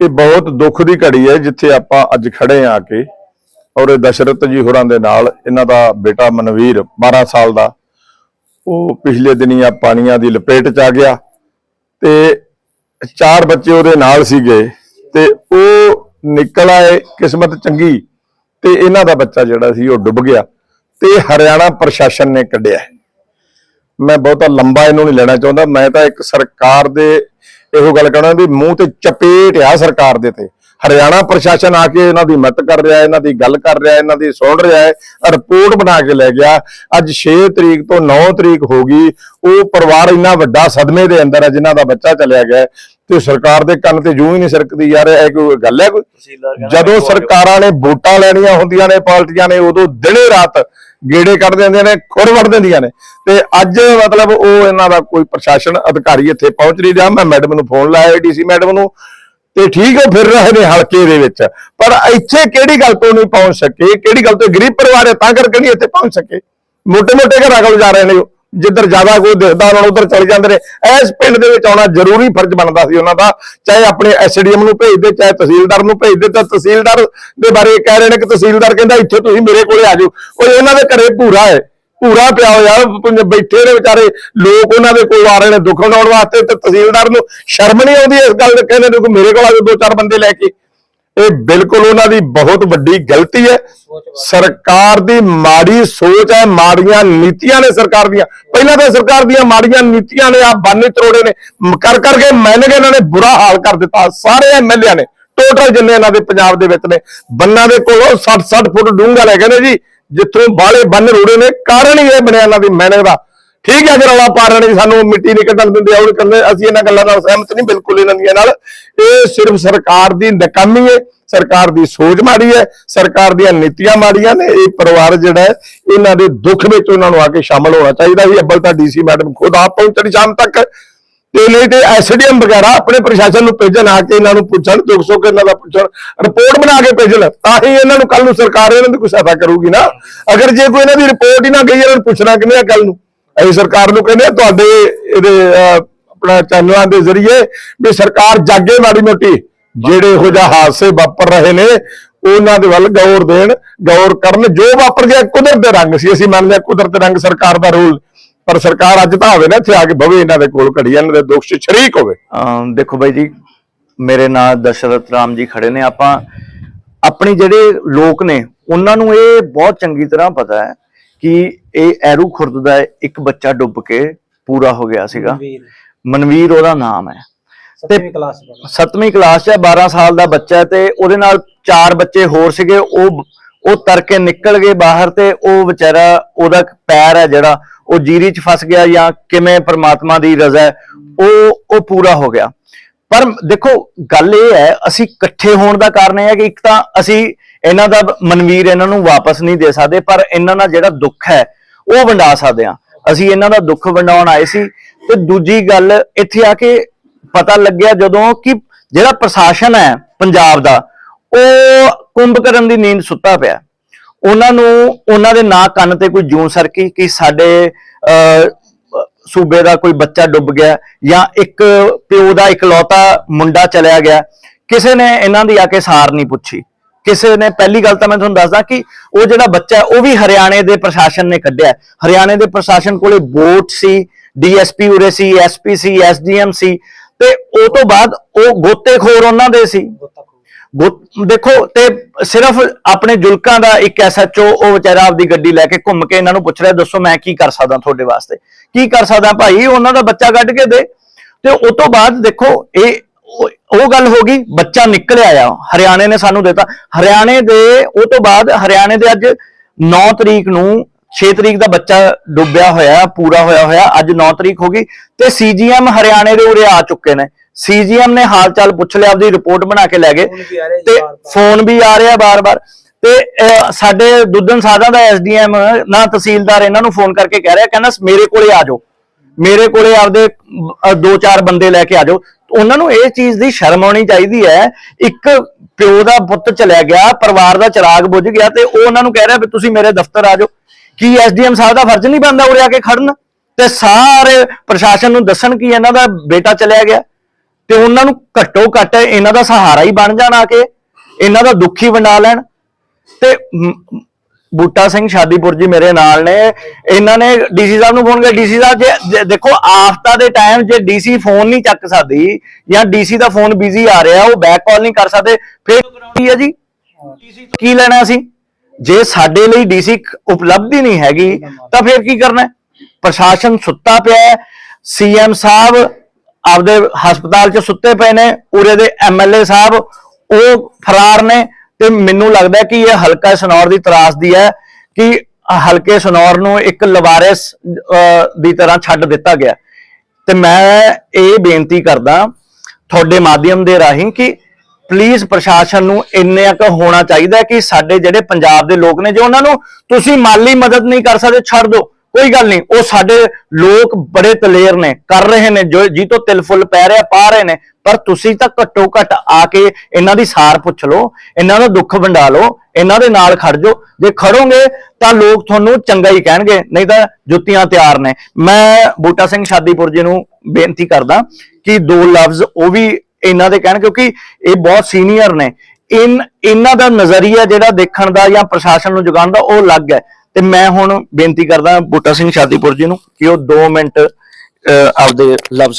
ਇਹ ਬਹੁਤ ਦੁੱਖ ਦੀ ਘੜੀ ਹੈ ਜਿੱਥੇ ਆਪਾਂ ਅੱਜ ਖੜੇ ਆ ਕੇ ਔਰ ਦਸ਼ਰਤ ਜੀ ਹੋਰਾਂ ਦੇ ਨਾਲ, ਇਹਨਾਂ ਦਾ ਬੇਟਾ ਮਨਵੀਰ 12 ਸਾਲ ਦਾ। ਉਹ ਪਿਛਲੇ ਦਿਨੀ ਆ ਪਾਣੀਆਂ ਦੀ ਲਪੇਟ ਚ ਆ ਗਿਆ ਤੇ ਚਾਰ ਬੱਚੇ ਉਹਦੇ ਨਾਲ ਸੀਗੇ ਤੇ ਉਹ ਨਿਕਲ ਆਏ ਕਿਸਮਤ ਚੰਗੀ ਤੇ ਇਹਨਾਂ ਦਾ ਬੱਚਾ ਜਿਹੜਾ ਸੀ ਉਹ ਡੁੱਬ ਗਿਆ ਤੇ ਹਰਿਆਣਾ ਪ੍ਰਸ਼ਾਸਨ ਨੇ ਕੱਢਿਆ। ਮੈਂ ਬਹੁਤਾ ਲੰਬਾ ਇਹਨੂੰ ਨਹੀਂ ਲੈਣਾ ਚਾਹੁੰਦਾ, ਮੈਂ ਤਾਂ ਇੱਕ ਸਰਕਾਰ ਦੇ ਇਹੋ ਗੱਲ ਕਹਿਣਾ ਵੀ ਮੂੰਹ ਤੇ ਚਪੇਟ ਆ ਸਰਕਾਰ ਦੇ ਤੇ। ਹਰਿਆਣਾ ਪ੍ਰਸ਼ਾਸਨ ਆ ਕੇ ਇਹਨਾਂ ਦੀ ਮਦਦ ਕਰ ਰਿਹਾ ਇਹਨਾਂ ਦੀ ਗੱਲ ਕਰ ਰਿਹਾ ਇਹਨਾਂ ਦੀ ਸੁਣ ਰਿਹਾ ਹੈ, ਰਿਪੋਰਟ ਬਣਾ ਕੇ ਲੈ ਗਿਆ। ਅੱਜ 6 ਤਰੀਕ ਤੋਂ 9 ਤਰੀਕ ਹੋ ਗਈ, ਉਹ ਪਰਿਵਾਰ ਇੰਨਾ ਵੱਡਾ ਸਦਮੇ ਦੇ ਅੰਦਰ ਹੈ ਜਿਨ੍ਹਾਂ ਦਾ ਬੱਚਾ ਚਲਿਆ ਗਿਆ ਤੇ ਸਰਕਾਰ ਦੇ ਕੰਨ ਤੇ ਜੂ ਹੀ ਨਹੀਂ ਸਰਕਦੀ ਯਾਰ ਇਹ ਕੋਈ ਗੱਲ ਹੈ ਕੋਈ? ਜਦੋਂ ਸਰਕਾਰਾਂ ਨੇ ਵੋਟਾਂ ਲੈਣੀਆਂ ਹੁੰਦੀਆਂ ਨੇ ਪਾਰਟੀਆਂ ਨੇ ਉਦੋਂ ਦਿਨੇ ਰਾਤ ਗੇੜੇ ਕੱਢ ਦਿੰਦੇ ਨੇ ਖੁਰ ਵੜ ਦਿੰਦੀਆਂ ਨੇ। ਤੇ ਅੱਜ ਮਤਲਬ ਉਹ ਇਹਨਾਂ ਦਾ ਕੋਈ ਪ੍ਰਸ਼ਾਸਨ ਅਧਿਕਾਰੀ ਇੱਥੇ ਪਹੁੰਚ ਨਹੀਂ ਰਿਹਾ। ਮੈਂ ਮੈਡਮ ਨੂੰ ਫੋਨ ਲਾਇਆ ਏਡੀਸੀ ਮੈਡਮ ਨੂੰ। ਤੇ ਠੀਕ ਹੈ ਫਿਰ ਰਹੇ ਨੇ ਹਲਕੇ ਦੇ ਵਿੱਚ। ਪਰ ਇੱਥੇ ਕਿਹੜੀ ਗੱਲ ਤੋਂ ਨਹੀਂ ਪਹੁੰਚ ਸਕੇ? ਕਿਹੜੀ ਗੱਲ ਤੋਂ ਗਰੀਬ ਪਰਿਵਾਰ ਹੈ ਤਾਂ ਕਰਕੇ ਨਹੀਂ ਇੱਥੇ ਪਹੁੰਚ ਸਕੇ? ਮੋਟੇ ਮੋਟੇ ਘਰਾਂ ਕੋਲ ਜਾ ਰਹੇ ਨੇ ਉਹ। ਜਿੱਧਰ ਜ਼ਿਆਦਾ ਕੋਈ ਦਿਖਦਾ ਉਹਨਾਂ ਉਧਰ ਚਲੇ ਜਾਂਦੇ ਨੇ। ਇਸ ਪਿੰਡ ਦੇ ਵਿੱਚ ਆਉਣਾ ਜ਼ਰੂਰੀ ਫਰਜ਼ ਬਣਦਾ ਸੀ ਉਹਨਾਂ ਦਾ। ਚਾਹੇ ਆਪਣੇ ਐਸਡੀਐਮ ਨੂੰ ਭੇਜਦੇ ਚਾਹੇ ਤਹਿਸੀਲਦਾਰ ਨੂੰ ਭੇਜਦੇ ਤਾਂ ਤਹਿਸੀਲਦਾਰ ਦੇ ਬਾਰੇ ਕਹਿ ਰਹੇ ਨੇ ਕਿ ਤਹਿਸੀਲਦਾਰ ਕਹਿੰਦਾ, ਇੱਥੇ ਤੁਸੀਂ ਮੇਰੇ ਕੋਲੇ ਆ ਜਾਓ। ਉਹ ਇਹਨਾਂ ਦੇ ਘਰੇ ਭੂਰਾ ਹੈ। ਭੂਰਾ ਪਿਆ ਹੋਇਆ ਬੈਠੇ ਨੇ ਵਿਚਾਰੇ। ਲੋਕ ਉਹਨਾਂ ਦੇ ਕੋਲ ਆ ਰਹੇ ਨੇ ਦੁੱਖ ਵੰਡਾਉਣ ਵਾਸਤੇ ਤੇ ਤਹਿਸੀਲਦਾਰ ਨੂੰ ਸ਼ਰਮ ਨਹੀਂ ਆਉਂਦੀ ਇਸ ਗੱਲ ਦੇ, ਕਹਿੰਦੇ ਨੇ ਕਿ ਮੇਰੇ ਕੋਲ ਆ ਜਾਓ, ਦੋ ਚਾਰ ਬੰਦੇ ਲੈ ਕੇ। ਇਹ ਬਿਲਕੁਲ ਉਹਨਾਂ ਦੀ ਬਹੁਤ ਵੱਡੀ ਗਲਤੀ ਹੈ। ਸਰਕਾਰ ਦੀ ਮਾੜੀ ਸੋਚ ਹੈ ਮਾੜੀਆਂ ਨੀਤੀਆਂ ਨੇ ਸਰਕਾਰ ਦੀਆਂ। ਪਹਿਲਾਂ ਤਾਂ ਸਰਕਾਰ ਦੀਆਂ ਮਾੜੀਆਂ ਨੀਤੀਆਂ ਨੇ ਆ ਬਾਨੀ ਤਰੋੜੇ ਨੇ। ਕਰ ਕਰਕੇ ਮੈਨਗੇ ਇਹਨਾਂ ਨੇ ਬੁਰਾ ਹਾਲ ਕਰ ਦਿੱਤਾ। ਸਾਰੇ ਐਮਐਲਏ ਨੇ ਟੋਟਲ ਜਿੰਨੇ ਇਹਨਾਂ ਦੇ ਪੰਜਾਬ ਦੇ ਵਿੱਚ ਨੇ ਬੰਨਾਂ ਦੇ ਕੋਲੋਂ 60 60 ਫੁੱਟ ਡੂੰਘਾ ਲੈ ਨੇ ਜੀ ਜਿੱਥੋਂ ਬਾਲੇ ਬੰਨ ਰੋੜੇ ਨੇ। ਕਾਰਨ ਹੀ ਇਹ ਬਣਿਆ ਇਹਨਾਂ ਦੀ ਮਿਹਨਤ ਦਾ। ਠੀਕ ਹੈ ਜੇ ਰੌਲਾ ਪਾ ਰਹੇ ਨੇ ਸਾਨੂੰ ਮਿੱਟੀ ਨਹੀਂ ਕੱਢਣ ਦਿੰਦੇ, ਆਉਣ ਕਰਦੇ ਅਸੀਂ ਇਹਨਾਂ ਗੱਲਾਂ ਨਾਲ ਸਹਿਮਤ ਨਹੀਂ, ਬਿਲਕੁਲ ਇਹਨਾਂ ਦੀਆਂ ਨਾਲ। ਇਹ ਸਿਰਫ ਸਰਕਾਰ ਦੀ ਨਕਾਮੀ ਹੈ, ਸਰਕਾਰ ਦੀ ਸੋਚ ਮਾੜੀ ਹੈ, ਸਰਕਾਰ ਦੀਆਂ ਨੀਤੀਆਂ ਮਾੜੀਆਂ ਨੇ, ਇਹ ਪਰਿਵਾਰ ਜਿਹੜਾ ਹੈ, ਇਹਨਾਂ ਦੇ ਦੁੱਖ ਵਿੱਚ ਉਹਨਾਂ ਨੂੰ ਆ ਕੇ ਸ਼ਾਮਲ ਹੋਣਾ ਚਾਹੀਦਾ ਸੀ ਅੱਬਲ ਤਾਂ ਡੀਸੀ ਮੈਡਮ ਖੁਦ ਆਪ ਪਹੁੰਚਣ ਸ਼ਾਮ ਤੱਕ। ਤੇ ਨਹੀਂ ਤੇ ਐਸਡੀਐਮ ਵਗੈਰਾ ਆਪਣੇ ਪ੍ਰਸ਼ਾਸਨ ਨੂੰ ਭੇਜਣ, ਆ ਕੇ ਇਹਨਾਂ ਨੂੰ ਪੁੱਛਣ, ਦੁੱਖ ਸੁੱਖ ਇਹਨਾਂ ਦਾ ਪੁੱਛਣ, ਰਿਪੋਰਟ ਬਣਾ ਕੇ ਭੇਜਣ, ਤਾਂ ਹੀ ਇਹਨਾਂ ਨੂੰ ਕੱਲ ਨੂੰ ਸਰਕਾਰ ਇਹਨਾਂ ਦੀ ਕੋਈ ਸਹਾਇਤਾ ਕਰੂਗੀ ਨਾ। ਅਗਰ ਜੇ ਕੋਈ ਇਹਨਾਂ ਦੀ ਰਿਪੋਰਟ ਹੀ ਨਾ ਗਈ, ਇਹਨਾਂ ਨੂੰ ਪੁੱਛਣਾ ਕਿਵੇਂ ਆ ਕੱਲ ਨੂੰ? ਅਸੀਂ ਸਰਕਾਰ ਨੂੰ ਕਹਿੰਦੇ ਤੁਹਾਡੇ ਇਹਦੇ ਆਪਣਾ ਚੈਨਲਾਂ ਦੇ ਜ਼ਰੀਏ ਵੀ ਸਰਕਾਰ ਜਾਗੇ ਮਾੜੀ ਮੋਟੀ, ਜਿਹੜੇ ਇਹੋ ਜਿਹਾ ਹਾਦਸੇ ਵਾਪਰ ਰਹੇ ਨੇ, ਉਹਨਾਂ ਦੇ ਵੱਲ ਗੌਰ ਦੇਣ, ਗੌਰ ਕਰਨ, ਜੋ ਵਾਪਰ ਗਿਆ ਕੁਦਰਤ ਦੇ ਰੰਗ ਸੀ। ਅਸੀਂ ਮੰਨਦੇ ਹਾਂ ਕੁਦਰਤ ਦੇ ਰੰਗ ਸਰਕਾਰ ਦਾ ਰੋਲ, ਪਰ ਸਰਕਾਰ ਅੱਜ ਤਾਂ ਹੋਵੇ ਨਾ ਇੱਥੇ ਆ ਕੇ ਬਵੇ ਇਹਨਾਂ ਦੇ ਕੋਲ ਘੜੀ, ਇਹਨਾਂ ਦੇ ਦੁੱਖ 'ਚ ਸ਼ਰੀਕ ਹੋਵੇ। ਦੇਖੋ ਬਾਈ ਜੀ, ਮੇਰੇ ਨਾਲ ਦਸ਼ਰਥ ਰਾਮ ਜੀ ਖੜੇ ਨੇ। ਆਪਾਂ ਆਪਣੀ ਜਿਹੜੇ ਲੋਕ ਨੇ, ਉਹਨਾਂ ਨੂੰ ਇਹ ਬਹੁਤ ਚੰਗੀ ਤਰ੍ਹਾਂ ਪਤਾ ਹੈ ਕਿ ਇਹ ਐਰੂ ਖੁਰਦ ਦਾ ਇੱਕ ਬੱਚਾ ਡੁੱਬ ਕੇ ਪੂਰਾ ਹੋ ਗਿਆ ਸੀਗਾ। ਵੀਰ ਮਨਵੀਰ ਉਹਦਾ ਨਾਮ ਹੈ। ਸੱਤਵੀਂ ਕਲਾਸ ਪੜ੍ਹਦਾ ਸੱਤਵੀਂ ਕਲਾਸ 'ਚ ਹੈ 12 ਸਾਲ ਦਾ ਬੱਚਾ ਤੇ ਉਹਦੇ ਨਾਲ ਚਾਰ ਬੱਚੇ ਹੋਰ ਸੀਗੇ। ਉਹ ਉਹ ਤਰ ਕੇ ਨਿਕਲ ਗਏ ਬਾਹਰ ਤੇ ਉਹ ਵਿਚਾਰਾ ਉਹਦਾ ਪੈਰ ਹੈ ਜਿਹੜਾ ਉਹ ਜੀਰੀ 'ਚ ਫਸ ਗਿਆ ਜਾਂ ਕਿਵੇਂ ਪ੍ਰਮਾਤਮਾ ਦੀ ਰਜ਼ਾ ਹੈ ਉਹ ਉਹ ਪੂਰਾ ਹੋ ਗਿਆ। ਪਰ ਦੇਖੋ ਗੱਲ ਇਹ ਹੈ ਅਸੀਂ ਇਕੱਠੇ ਹੋਣ ਦਾ ਕਾਰਨ ਇਹ ਹੈ ਕਿ ਇੱਕ ਤਾਂ ਅਸੀਂ ਇਹਨਾਂ ਦਾ ਮਨਵੀਰ ਇਹਨਾਂ ਨੂੰ ਵਾਪਸ ਨਹੀਂ ਦੇ ਸਕਦੇ ਪਰ ਇਹਨਾਂ ਨਾਲ ਜਿਹੜਾ ਦੁੱਖ ਹੈ ਉਹ ਵੰਡਾ ਸਕਦੇ ਹਾਂ। ਅਸੀਂ ਇਹਨਾਂ ਦਾ ਦੁੱਖ ਵੰਡਾਉਣ ਆਏ ਸੀ ਤੇ ਦੂਜੀ ਗੱਲ ਇੱਥੇ ਆ ਕੇ ਪਤਾ ਲੱਗਿਆ ਜਦੋਂ ਕਿ ਜਿਹੜਾ ਪ੍ਰਸ਼ਾਸਨ ਹੈ ਪੰਜਾਬ ਦਾ ਉਹ ਕੁੰਭਕਰਨ ਦੀ ਨੀਂਦ ਸੁੱਤਾ ਪਿਆ। ਉਹਨਾਂ ਨੂੰ ਉਹਨਾਂ ਦੇ ਨਾਂ ਕੰਨ ਤੇ ਕੋਈ ਜੂੰ ਸਰਕੀ ਕਿ ਸਾਡੇ ਅਹ, ਸੂਬੇ ਦਾ ਕੋਈ ਬੱਚਾ ਡੁੱਬ ਗਿਆ ਜਾਂ ਇੱਕ ਪਿਓ ਦਾ ਇਕਲੌਤਾ ਮੁੰਡਾ ਚਲਿਆ ਗਿਆ। ਕਿਸੇ ਨੇ ਇਹਨਾਂ ਦੀ ਆ ਕੇ ਸਾਰ ਨਹੀਂ ਪੁੱਛੀ। ਕਿਸੇ ਨੇ ਪਹਿਲੀ ਗੱਲ ਤਾਂ ਮੈਂ ਤੁਹਾਨੂੰ ਦੱਸਦਾ ਕਿ ਉਹ ਜਿਹੜਾ ਬੱਚਾ ਉਹ ਵੀ ਹਰਿਆਣੇ ਦੇ ਪ੍ਰਸ਼ਾਸਨ ਨੇ ਕੱਢਿਆ ਹਰਿਆਣੇ ਦੇ ਪ੍ਰਸ਼ਾਸਨ ਕੋਲੇ ਵੋਟ ਸੀ, ਡੀਐਸਪੀ ਉਰੇ ਸੀ, ਐਸਪੀ ਸੀ, ਐਸਡੀਐਮ ਸੀ ਤੇ ਉਹ ਤੋਂ ਬਾਅਦ ਉਹ ਗੋਤੇਖੋਰ ਉਹਨਾਂ ਦੇ ਸੀ। ਦੇਖੋ ਤੇ ਸਿਰਫ ਆਪਣੇ ਜੁਲਕਾਂ ਦਾ ਇੱਕ ਐਸਐਚਓ, ਉਹ ਵਿਚਾਰਾ ਆਪਦੀ ਗੱਡੀ ਲੈ ਕੇ ਘੁੰਮ ਕੇ ਇਹਨਾਂ ਨੂੰ ਪੁੱਛ ਰਿਹਾ, ਦੱਸੋ ਮੈਂ ਕੀ ਕਰ ਸਕਦਾ ਤੁਹਾਡੇ ਵਾਸਤੇ? ਕੀ ਕਰ ਸਕਦਾ ਭਾਈ? ਉਹਨਾਂ ਦਾ ਬੱਚਾ ਕੱਢ ਕੇ ਦੇ। ਤੇ ਉਸ ਤੋਂ ਬਾਅਦ ਦੇਖੋ, ਇਹ ਉਹ ਗੱਲ ਹੋ ਗਈ ਬੱਚਾ ਨਿਕਲਿਆ ਆ ਹਰਿਆਣੇ ਨੇ ਸਾਨੂੰ ਦਿੱਤਾ। ਹਰਿਆਣੇ ਦੇ ਉਹ ਤੋਂ ਬਾਅਦ ਹਰਿਆਣੇ ਦੇ ਅੱਜ 9 ਤਰੀਕ ਨੂੰ 6 ਤਰੀਕ ਦਾ ਬੱਚਾ ਡੁੱਬਿਆ ਹੋਇਆ ਪੂਰਾ ਹੋਇਆ ਹੋਇਆ ਅੱਜ 9 ਤਰੀਕ ਹੋ ਗਈ ਤੇ ਸੀਜੀਐਮ ਹਰਿਆਣੇ ਦੇ ਉਰੇ ਆ ਚੁੱਕੇ ਨੇ। ਸੀਜੀਐਮ ਨੇ ਹਾਲ ਚਾਲ ਪੁੱਛ ਲਿਆ ਆਪਦੀ ਰਿਪੋਰਟ ਬਣਾ ਕੇ ਲੈ ਗਏ ਤੇ। ਫੋਨ ਵੀ ਆ ਰਿਹਾ ਬਾਰ-ਬਾਰ ਤੇ ਸਾਡੇ ਦੁੱਧਨ ਸਾਧਾਂ ਦਾ ਐਸਡੀਐਮ ਨਾ ਤਹਿਸੀਲਦਾਰ ਇਹਨਾਂ ਨੂੰ ਫੋਨ ਕਰਕੇ ਕਹਿ ਰਿਹਾ ਕਹਿੰਦਾ ਮੇਰੇ ਕੋਲੇ ਆ ਜਾਓ। ਮੇਰੇ ਕੋਲੇ ਆਪਦੇ ਦੋ ਚਾਰ ਬੰਦੇ ਲੈ ਕੇ ਆ ਜਾਓ। ਉਹਨਾਂ ਨੂੰ ਇਹ ਚੀਜ਼ ਦੀ ਸ਼ਰਮ ਆਉਣੀ ਚਾਹੀਦੀ ਹੈ। ਇੱਕ ਪਿਓ ਦਾ ਪੁੱਤ ਚਲਿਆ ਗਿਆ, ਪਰਿਵਾਰ ਦਾ ਚਿਰਾਗ ਬੁਝ ਗਿਆ ਤੇ ਉਹ ਉਹਨਾਂ ਨੂੰ ਕਹਿ ਰਿਹਾ ਵੀ ਤੁਸੀਂ ਮੇਰੇ ਦਫ਼ਤਰ ਆ ਜਾਓ। ਕੀ ਐਸਡੀਐਮ ਸਾਹਿਬ ਦਾ ਫਰਜ਼ ਨਹੀਂ ਬਣਦਾ ਉਰੇ ਆ ਕੇ ਖੜਨ? ਤੇ ਸਾਰੇ ਪ੍ਰਸ਼ਾਸਨ ਨੂੰ ਦੱਸਣ ਕਿ ਇਹਨਾਂ ਦਾ ਬੇਟਾ ਚਲਿਆ ਗਿਆ। ਤੇ ਉਹਨਾਂ ਨੂੰ ਘੱਟੋ ਘੱਟ ਇਹਨਾਂ ਦਾ ਸਹਾਰਾ ਹੀ ਬਣ ਜਾਣ ਆ ਕੇ, ਇਹਨਾਂ ਦਾ ਦੁੱਖ ਹੀ ਵੰਡਾ ਲੈਣ। ਤੇ ਬੂਟਾ ਸਿੰਘ ਸ਼ਾਦੀਪੁਰ ਜੀ ਮੇਰੇ ਨਾਲ ਨੇ। ਇਹਨਾਂ ਨੇ ਡੀਸੀ ਸਾਹਿਬ ਨੂੰ ਫੋਨ ਕਰ ਡੀਸੀ ਸਾਹਿਬ, ਜੇ ਦੇਖੋ, ਆਫਤਾ ਦੇ ਟਾਈਮ ਜੇ ਡੀਸੀ ਫੋਨ ਨਹੀਂ ਚੱਕ ਸਕਦੀ ਜਾਂ ਡੀਸੀ ਦਾ ਫੋਨ ਬਿਜ਼ੀ ਆ ਰਿਹਾ, ਉਹ ਬੈਕ ਕਾਲ ਨਹੀਂ ਕਰ ਸਕਦੇ, ਫਿਰ ਕੀ ਹੈ ਜੀ? ਕੀ ਲੈਣਾ ਸੀ ਜੇ ਸਾਡੇ ਲਈ ਡੀਸੀ ਉਪਲਬਧ ਹੀ ਨਹੀਂ ਹੈਗੀ, ਤਾਂ ਫਿਰ ਕੀ ਕਰਨਾ ਪ੍ਰਸ਼ਾਸਨ ਸੁੱਤਾ ਪਿਆ ਹੈ। ਸੀਐਮ ਸਾਹਿਬ ਆਪਦੇ ਹਸਪਤਾਲ 'ਚ ਸੁੱਤੇ ਪਏ ਨੇ। ਉਰੇ ਦੇ ਐਮਐਲਏ ਸਾਹਿਬ, ਉਹ ਫਰਾਰ ਨੇ। ਤੇ ਮੈਨੂੰ ਲੱਗਦਾ ਕਿ ਇਹ ਹਲਕਾ ਸਨੌਰ ਦੀ ਤਰਾਸਦੀ ਹੈ ਕਿ ਹਲਕੇ ਸਨੌਰ ਨੂੰ ਇੱਕ ਲਵਾਰਿਸ ਅਹ, ਦੀ ਤਰ੍ਹਾਂ ਛੱਡ ਦਿੱਤਾ ਗਿਆ। ਤੇ ਮੈਂ ਇਹ ਬੇਨਤੀ ਕਰਦਾ ਤੁਹਾਡੇ ਮਾਧਿਅਮ ਦੇ ਰਾਹੀਂ ਕਿ ਪਲੀਜ਼ ਪ੍ਰਸ਼ਾਸਨ ਨੂੰ ਇੰਨੇ ਕੁ ਹੋਣਾ ਚਾਹੀਦਾ ਕਿ ਸਾਡੇ ਜਿਹੜੇ ਪੰਜਾਬ ਦੇ ਲੋਕ ਨੇ ਜੋ ਉਹਨਾਂ ਨੂੰ ਤੁਸੀਂ ਮਾਲੀ ਮਦਦ ਨਹੀਂ ਕਰ ਸਕਦੇ ਛੱਡ ਦਿਓ। ਕੋਈ ਗੱਲ ਨਹੀਂ, ਉਹ ਸਾਡੇ ਲੋਕ ਬੜੇ ਦਲੇਰ ਨੇ, ਕਰ ਰਹੇ ਨੇ, ਜੋ ਜੀ ਤੋਂ ਤਿਲ ਫੁੱਲ ਪੈ ਰਿਹਾ, ਪਾ ਰਹੇ ਨੇ, ਪਰ ਤੁਸੀਂ ਤਾਂ ਘੱਟੋ ਘੱਟ ਆ ਕੇ ਇਹਨਾਂ ਦੀ ਸਾਰ ਪੁੱਛ ਲਓ, ਇਹਨਾਂ ਦਾ ਦੁੱਖ ਵੰਡਾ ਲਓ, ਇਹਨਾਂ ਦੇ ਨਾਲ ਖੜ ਜਾਓ, ਜੇ ਖੜੋਗੇ ਤਾਂ ਲੋਕ ਤੁਹਾਨੂੰ ਚੰਗਾ ਹੀ ਕਹਿਣਗੇ, ਨਹੀਂ ਤਾਂ ਜੁੱਤੀਆਂ ਤਿਆਰ ਨੇ। ਮੈਂ ਬੂਟਾ ਸਿੰਘ ਸ਼ਾਦੀਪੁਰ ਜੀ ਨੂੰ ਬੇਨਤੀ ਕਰਦਾ ਕਿ ਦੋ ਲਫ਼ਜ਼ ਉਹ ਵੀ ਇਹਨਾਂ ਦੇ ਕਹਿਣ, ਕਿਉਂਕਿ ਇਹ ਬਹੁਤ ਸੀਨੀਅਰ ਨੇ। ਇਨ, ਇਹਨਾਂ ਦਾ ਨਜ਼ਰੀਆ ਜਿਹੜਾ ਦੇਖਣ ਦਾ ਜਾਂ ਪ੍ਰਸ਼ਾਸਨ ਨੂੰ ਜਗਾਉਣ ਦਾ ਉਹ ਅਲੱਗ ਹੈ। ਤੇ ਮੈਂ ਹੁਣ ਬੇਨਤੀ ਕਰਦਾ ਬੂਟਾ ਸਿੰਘ ਸ਼ਾਦੀਪੁਰ ਜੀ ਨੂੰ ਕਿ ਉਹ 2 ਮਿੰਟ ਅਹ, ਆਪਦੇ ਲਫ਼ਜ਼